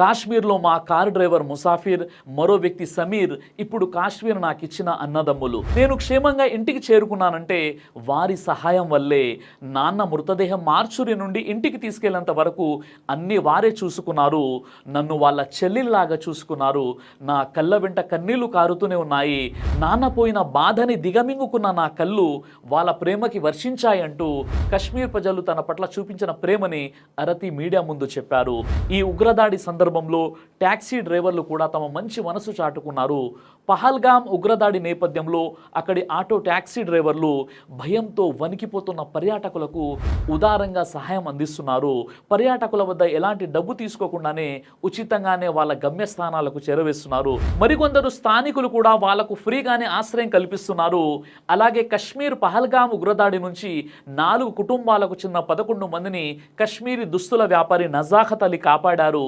కాశ్మీర్లో మా car driver Musafir మరో వ్యక్తి సమీర్ ఇప్పుడు కాశ్మీర్ నాకు ఇచ్చిన అన్నదమ్ములు. నేను క్షేమంగా ఇంటికి చేరుకున్నానంటే వారి సహాయం వల్లే నాన్న మృతదేహం మార్చురి నుండి ఇంటికి తీసుకెళ్ళేంత వరకు అన్ని వారే చూసుకున్నారు. నన్ను వాళ్ళ చెల్లెల్లాగా చూసుకున్నారు. నా కళ్ళ వెంట కన్నీళ్ళు కారుతూనే ఉన్నాయి. నాన్న పోయిన బాధని దిగమింగుకున్న నా కళ్ళు వాళ్ళ ప్రేమకి వర్షించాయంటూ కశ్మీర్ ప్రజలు తన పట్ల చూపించిన ప్రేమని అరతి మీడియా ముందు చెప్పారు. ఈ ఉగ్రదాడి సందర్భంలో ట్యాక్సీ డ్రైవర్లు కూడా తమ మంచి మనసు చాటుకున్నారు. పహల్గామ్ ఉగ్రదాడి నేపథ్యంలో అక్కడి ఆటో ట్యాక్సీ డ్రైవర్లు భయంతో వణికిపోతున్న పర్యాటకులకు ఉదారంగా సహాయం అందిస్తున్నారు. పర్యాటకుల వద్ద ఎలాంటి డబ్బు తీసుకోకుండానే ఉచితంగానే వాళ్ళ గమ్యస్థానాలకు చేరవేస్తున్నారు. మరికొందరు స్థానికులు కూడా వాళ్ళకు ఫ్రీగానే ఆశ్రయం కల్పిస్తున్నారు. అలాగే కశ్మీర్ పహల్గామ్ ఉగ్రదాడి నుంచి నాలుగు కుటుంబాలకు చెందిన పదకొండు మందిని కశ్మీరీ దుస్తుల వ్యాపారి నజాఖత్ అలీ కాపాడారు.